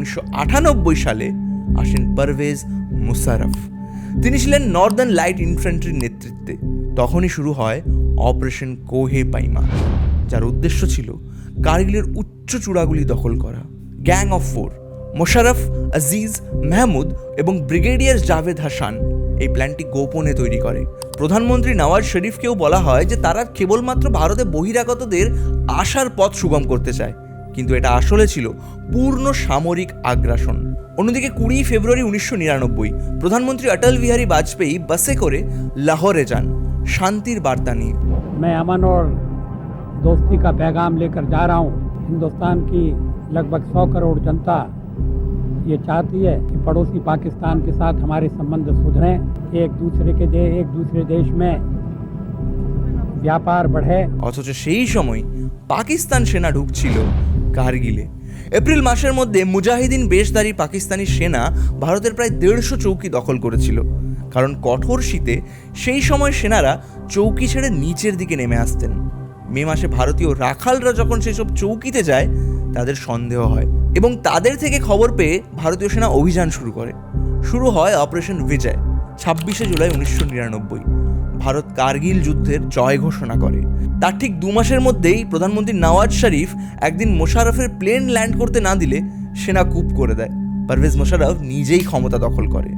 উনিশশো আটানব্বই সালে আসেন পারভেজ মুশারফ তিনি ছিলেন নর্দার্ন লাইট ইনফ্যান্ট্রির নেতৃত্বে। তখনই শুরু হয় অপারেশন কোহে পাইমা যার উদ্দেশ্য ছিল কার্গিলের উচ্চ চূড়াগুলি দখল করা। Gang of four Musharraf Aziz Mehmood এবং ব্রিগেডিয়ার জাভেদ হাসান এই প্ল্যানটি গোপনে তৈরি করে। প্রধানমন্ত্রী নওয়াজ শরীফকেও বলা হয় যে তারা কেবলমাত্র ভারতে বহিরাগতদের আসার পথ সুগম করতে চায়। কিন্তু এটা আসলে ছিল পূর্ণ সামরিক আগ্রাসন অন্যদিকে কুড়ি ফেব্রুয়ারি উনিশশো নিরানব্বই প্রধানমন্ত্রী অটল বিহারী বাজপেয়ী বাসে করে লাহোরে যান শান্তির বার্তা নিয়ে मैं अमन और दोस्ती का पैगाम लेकर जा रहा हूँ हिंदुस्तान की लगभग सौ करोड़ जनता ये चाहती है कि पड़ोसी पाकिस्तान के साथ हमारे संबंध सुधरें एक दूसरे के दे एक दूसरे देश में ব্যাপার বাড়ে অথচ সেই সময় পাকিস্তান সেনা ঢুকছিল কার্গিলে। এপ্রিল মাসের মধ্যে মুজাহিদিন বেশদারি পাকিস্তানি সেনা ভারতের প্রায় দেড়শো চৌকি দখল করেছিল। কারণ কঠোর শীতে সেই সময় সেনারা চৌকি ছেড়ে নিচের দিকে নেমে আসতেন। মে মাসে ভারতীয় রাখালরা যখন সেসব চৌকিতে যায়, তাদের সন্দেহ হয় এবং তাদের থেকে খবর পেয়ে ভারতীয় সেনা অভিযান শুরু করে। শুরু হয় অপারেশন বিজয়, ছাব্বিশে জুলাই উনিশশো নিরানব্বই। ভারত কার্গিল যুদ্ধের জয় ঘোষণা করে। তার ঠিক দু মাসের মধ্যেই প্রধানমন্ত্রী নওয়াজ শরীফ একদিন মোশারফের প্লেন ল্যান্ড করতে না দিলে সেনা কুপ করে দেয়। পারভেজ মোশারফ নিজেই ক্ষমতা দখল করে।